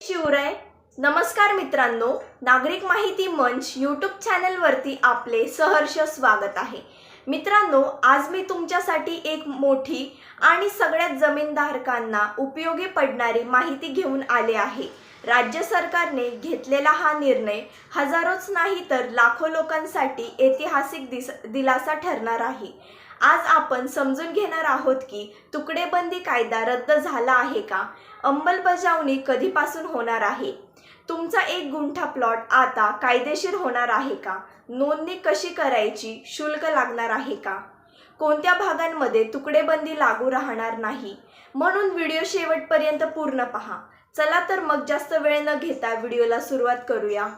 शिवराय नमस्कार मित्रांनो नागरिक माहिती मंच यूट्यूब चॅनलवरती आपले सहर्ष स्वागत आहे. मित्रांनो आज मी तुमच्यासाठी एक मोठी आणि सगळ्यात जमीनधारकांना उपयोगी पडणारी माहिती घेऊन आले आहे. राज्य सरकारने घेतलेला हा निर्णय हजारोच नाही तर लाखो लोकांसाठी ऐतिहासिक दिस दिलासा ठरणार आहे. आज आपण समजून घेणार आहोत की तुकडेबंदी कायदा रद्द झाला आहे का? अंमलबजावणी कधीपासून होणार आहे? तुमचा एक गुंठा प्लॉट आता कायदेशीर होणार आहे का? नोंदणी कशी करायची? शुल्क लागणार आहे का? कोणत्या भागांमध्ये तुकडेबंदी लागू राहणार नाही? म्हणून व्हिडिओ शेवटपर्यंत पूर्ण पहा. चला तर मग जास्त वेळ न घेता व्हिडिओला सुरुवात करूया.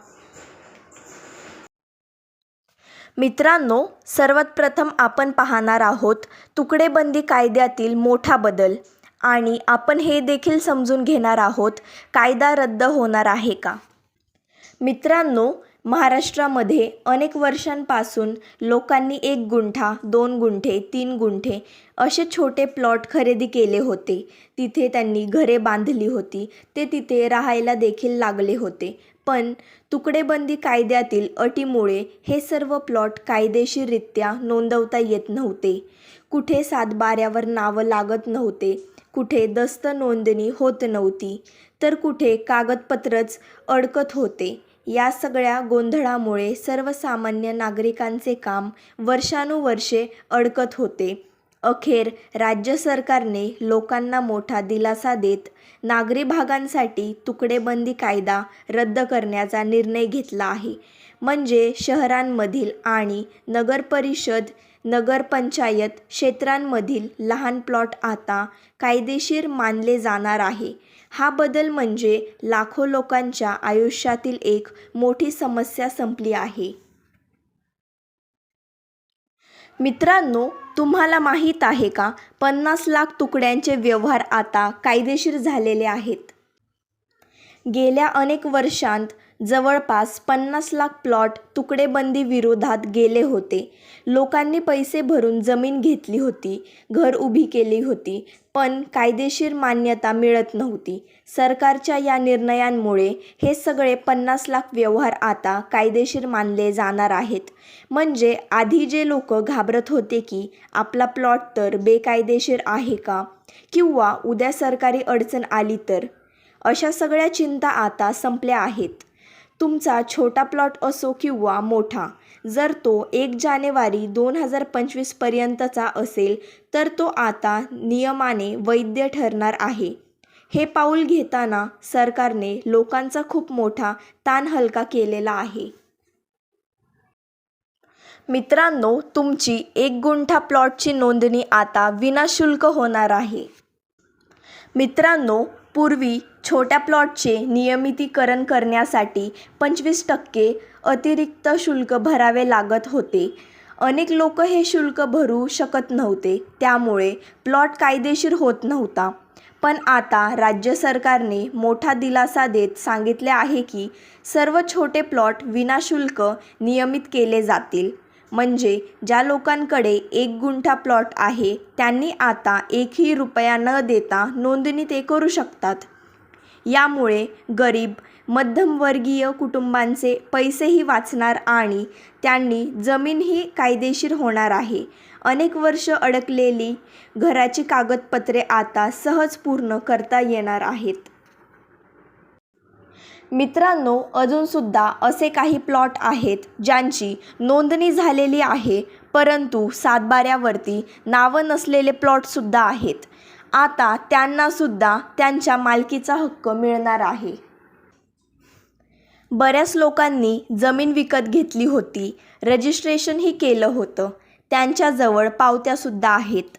मित्रांनो सर्वात प्रथम आपण पाहणार आहोत तुकडेबंदी कायद्यातील मोठा बदल. आणि आपण हे देखील समजून घेणार आहोत कायदा रद्द होणार आहे का? मित्रांनो महाराष्ट्रामध्ये अनेक वर्षांपासून लोकांनी एक गुंठा दोन गुंठे तीन गुंठे असे छोटे प्लॉट खरेदी केले होते. तिथे त्यांनी घरे बांधली होती. ते तिथे राहायला देखील लागले होते. पण तुकडेबंदी कायद्यातील अटीमुळे हे सर्व प्लॉट कायदेशीररित्या नोंदवता येत नव्हते. कुठे सातबाऱ्यावर नावं लागत नव्हते. कुठे दस्त नोंदणी होत नव्हती तर कुठे कागदपत्रच अडकत होते. या सगळ्या गोंधळामुळे सर्वसामान्य नागरिकांचे काम वर्षानुवर्षे अडकत होते. अखेर राज्य सरकारने लोकांना मोठा दिलासा देत नागरी भागांसाठी तुकडेबंदी कायदा रद्द करण्याचा निर्णय घेतला आहे. म्हणजे शहरांमधील आणि नगरपरिषद नगरपंचायत क्षेत्रांमधील लहान प्लॉट आता कायदेशीर मानले जाणार आहे. हा बदल म्हणजे लाखो लोकांच्या आयुष्यातील एक मोठी समस्या संपली आहे. मित्रांनो तुम्हाला माहीत आहे का पन्नास लाख तुकड्यांचे व्यवहार आता कायदेशीर झालेले आहेत. गेल्या अनेक वर्षांत जवळपास पन्नास लाख प्लॉट तुकडेबंदी विरोधात गेले होते. लोकांनी पैसे भरून जमीन घेतली होती घर उभी केली होती पण कायदेशीर मान्यता मिळत नव्हती. सरकारच्या या निर्णयांमुळे हे सगळे पन्नास लाख व्यवहार आता कायदेशीर मानले जाणार आहेत. म्हणजे आधी जे लोक घाबरत होते की आपला प्लॉट तर बेकायदेशीर आहे का? किंवा उद्या सरकारी अडचण आली तर? अशा सगळ्या चिंता आता संपल्या आहेत. तुमचा छोटा प्लॉट असो किंवा मोठा जर तो एक जानेवारी दोन हजार पंचवीसपर्यंतचा असेल तर तो आता नियमाने वैध ठरणार आहे. हे पाऊल घेताना सरकारने लोकांचा खूप मोठा ताण हलका केलेला आहे. मित्रांनो तुमची एक गुंठा प्लॉटची नोंदणी आता विनाशुल्क होणार आहे. मित्रांनो पूर्वी छोट्या प्लॉटचे नियमितीकरण करण्यासाठी पंचवीस टक्के अतिरिक्त शुल्क भरावे लागत होते. अनेक लोक हे शुल्क भरू शकत नव्हते. त्यामुळे प्लॉट कायदेशीर होत नव्हता. पण आता राज्य सरकारने मोठा दिलासा देत सांगितले आहे की सर्व छोटे प्लॉट विनाशुल्क नियमित केले जातील. म्हणजे ज्या लोकांकडे एक गुंठा प्लॉट आहे त्यांनी आता एकही रुपया न देता नोंदणी ते करू शकतात. यामुळे गरीब मध्यमवर्गीय कुटुंबांचे पैसेही वाचणार आणि त्यांनी जमीनही कायदेशीर होणार आहे. अनेक वर्ष अडकलेली घराची कागदपत्रे आता सहज पूर्ण करता येणार आहेत. मित्रांनो अजूनसुद्धा असे काही प्लॉट आहेत ज्यांची नोंदणी झालेली आहे परंतु सातबाऱ्यावरती नावं नसलेले प्लॉटसुद्धा आहेत. आता त्यांनासुद्धा त्यांच्या मालकीचा हक्क मिळणार आहे. बऱ्याच लोकांनी जमीन विकत घेतली होती. रजिस्ट्रेशनही केलं होतं. त्यांच्याजवळ पावत्यासुद्धा आहेत.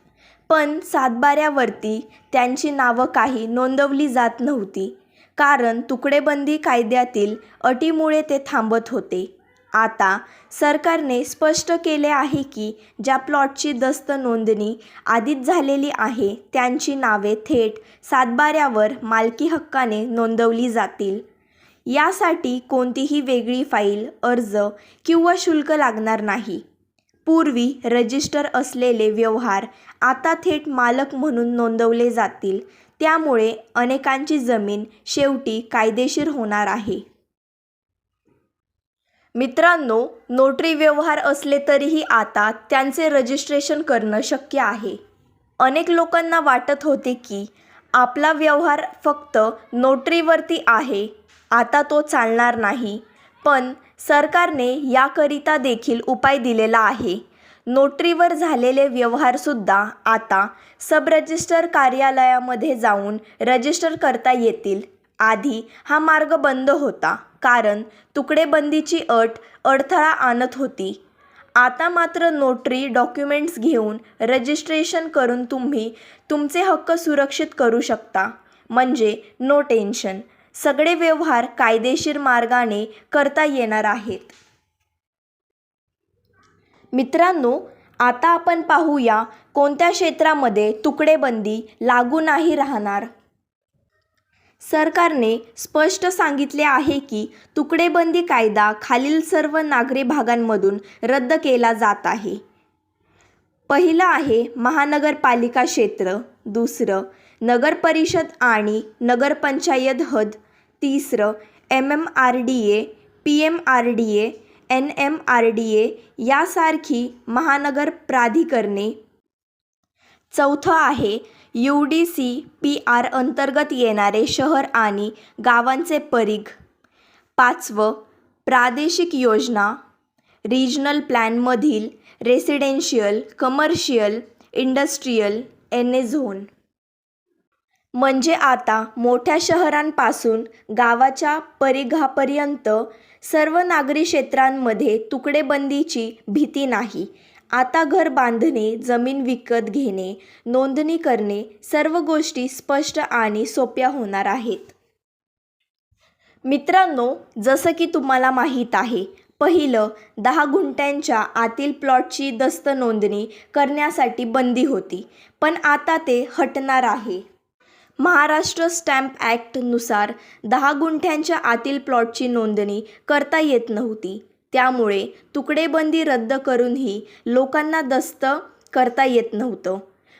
पण सातबाऱ्यावरती त्यांची नावं काही नोंदवली जात नव्हती. कारण तुकडेबंदी कायद्यातील अटीमुळे ते थांबत होते. आता सरकारने स्पष्ट केले आहे की ज्या प्लॉटची दस्त नोंदणी आधीच झालेली आहे त्यांची नावे थेट सातबाऱ्यावर मालकी हक्काने नोंदवली जातील. यासाठी कोणतीही वेगळी फाईल अर्ज किंवा शुल्क लागणार नाही. पूर्वी रजिस्टर असलेले व्यवहार आता थेट मालक म्हणून नोंदवले जातील. त्यामुळे अनेकांची जमीन शेवटी कायदेशीर होणार आहे. मित्रांनो नोटरी व्यवहार असले तरीही आता त्यांचे रजिस्ट्रेशन करणं शक्य आहे. अनेक लोकांना वाटत होते की आपला व्यवहार फक्त नोटरीवरती आहे आता तो चालणार नाही. पण सरकारने याकरिता देखील उपाय दिलेला आहे. नोटरीवर झालेले व्यवहारसुद्धा आता सब रजिस्टर कार्यालयामध्ये जाऊन रजिस्टर करता येतील. आधी हा मार्ग बंद होता. कारण तुकडेबंदीची अट अडथळा आणत होती. आता मात्र नोटरी डॉक्युमेंट्स घेऊन रजिस्ट्रेशन करून तुम्ही तुमचे हक्क सुरक्षित करू शकता. म्हणजे नो टेन्शन. सगळे व्यवहार कायदेशीर मार्गाने करता येणार आहेत. मित्रांनो आता आपण पाहूया कोणत्या क्षेत्रामध्ये तुकडेबंदी लागू नाही राहणार. सरकारने स्पष्ट सांगितले आहे की तुकडेबंदी कायदा खालील सर्व नागरी भागांमधून रद्द केला जात आहे. पहिलं आहे महानगरपालिका क्षेत्र दुसरं नगरपरिषद आणि नगरपंचायत हद तिसरं M M R D A P M R D A N M R D A यासारखी महानगर प्राधिकरणे चौथं आहे U D C P R अंतर्गत येणारे शहर आणि गावांचे परीघ. पाचवं प्रादेशिक योजना. Regional प्लॅनमधील residential commercial industrial N A zone म्हणजे आता मोठ्या शहरांपासून गावाच्या परिघापर्यंत सर्व नागरी क्षेत्रांमध्ये तुकडेबंदीची भीती नाही. आता घर बांधणे जमीन विकत घेणे नोंदणी करणे सर्व गोष्टी स्पष्ट आणि सोप्या होणार आहेत. मित्रांनो जसं की तुम्हाला माहीत आहे पहिलं दहा गुंठ्यांच्या आतील प्लॉटची दस्त नोंदणी करण्यासाठी बंदी होती पण आता ते हटणार आहे. महाराष्ट्र स्टॅम्प ॲक्टनुसार दहा गुंठ्यांच्या आतील प्लॉटची नोंदणी करता येत नव्हती त्यामुळे तुकडेबंदी रद्द करूनही लोकांना दस्त करता येत नव्हतं.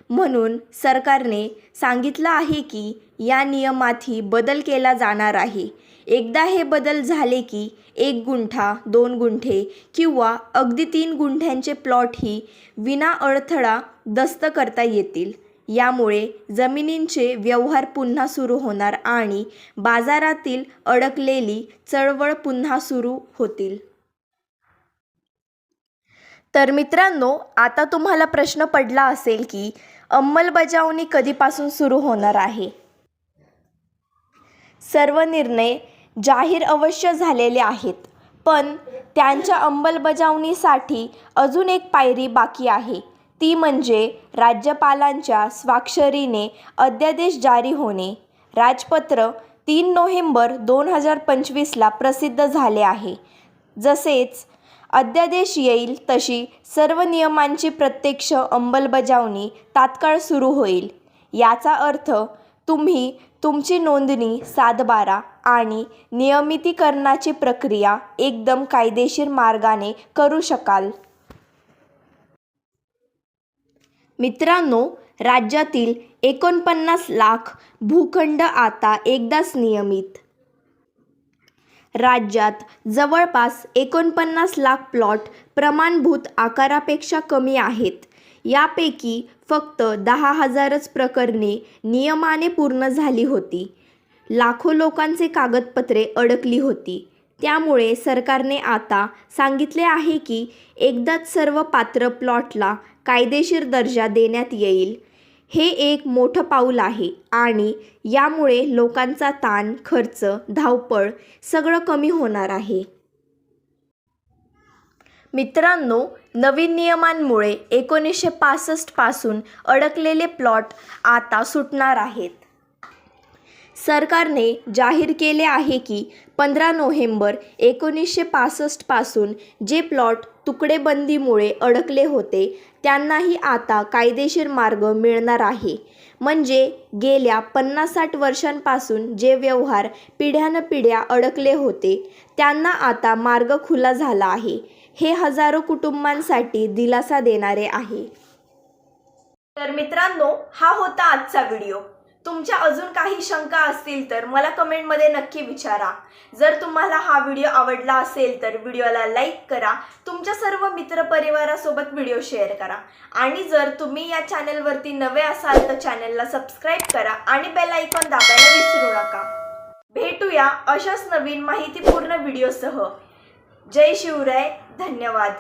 म्हणून सरकारने सांगितलं आहे की या नियमातही बदल केला जाणार आहे. एकदा हे बदल झाले की एक गुंठा दोन गुंठे किंवा अगदी तीन गुंठ्यांचे प्लॉटही विना अडथळा दस्त करता येतील. यामुळे जमिनींचे व्यवहार पुन्हा सुरू होणार आणि बाजारातील अडकलेली चळवळ पुन्हा सुरू होतील. तर मित्रांनो आता तुम्हाला प्रश्न पडला असेल की अंमलबजावणी कधीपासून सुरू होणार आहे? सर्व निर्णय जाहीर अवश्य झालेले आहेत पण त्यांच्या अंमलबजावणीसाठी अजून एक पायरी बाकी आहे. ती म्हणजे राज्यपालांच्या स्वाक्षरीने अध्यादेश जारी होणे. राजपत्र तीन नोव्हेंबर दोन हजार पंचवीसला प्रसिद्ध झाले आहे. जसेच अध्यादेश येईल तशी सर्व नियमांची प्रत्यक्ष अंमलबजावणी तात्काळ सुरू होईल. याचा अर्थ तुम्ही तुमची नोंदणी सातबारा आणि नियमितीकरणाची प्रक्रिया एकदम कायदेशीर मार्गाने करू शकाल. मित्रांनो राज्यातील एकोणपन्नास लाख भूखंड आता एकदाच नियमित. राज्यात जवळपास एकोणपन्नास लाख प्लॉट प्रमाणभूत आकारापेक्षा कमी आहेत. यापैकी फक्त दहा हजारच प्रकरणे नियमाने पूर्ण झाली होती. लाखो लोकांचे कागदपत्रे अडकली होती. त्यामुळे सरकारने आता सांगितले आहे की एकदाच सर्व पात्र प्लॉटला कायदेशीर दर्जा देण्यात येईल. हे एक मोठं पाऊल आहे आणि यामुळे लोकांचा ताण खर्च धावपळ सगळं कमी होणार आहे. मित्रांनो नवीन नियमांमुळे एकोणीसशे पासष्टपासून अडकलेले प्लॉट आता सुटणार आहेत. सरकारने जाहीर केले आहे की पंधरा नोव्हेंबर एकोणीसशे पासष्टपासून जे प्लॉट तुकडेबंदीमुळे अडकले होते त्यांनाही आता कायदेशीर मार्ग मिळणार आहे. म्हणजे गेल्या पन्नास साठ वर्षांपासून जे व्यवहार पिढ्यानपिढ्या अडकले होते त्यांना आता मार्ग खुला झाला आहे. हे हजारो कुटुंबांसाठी दिलासा देणारे आहे. तर मित्रांनो हा होता आजचा व्हिडिओ. तुमच्या अजून काही शंका असतील तर मला कमेंटमध्ये नक्की विचारा. जर तुम्हाला हा व्हिडिओ आवडला असेल तर व्हिडिओला लाईक करा. तुमच्या सर्व मित्रपरिवारासोबत व्हिडिओ शेअर करा. आणि जर तुम्ही या चॅनलवरती नवे असाल तर चॅनलला सबस्क्राईब करा आणि बेल आयकॉन दाबायला विसरू नका. भेटूया अशाच नवीन माहितीपूर्ण व्हिडिओसह जय शिवराय. धन्यवाद.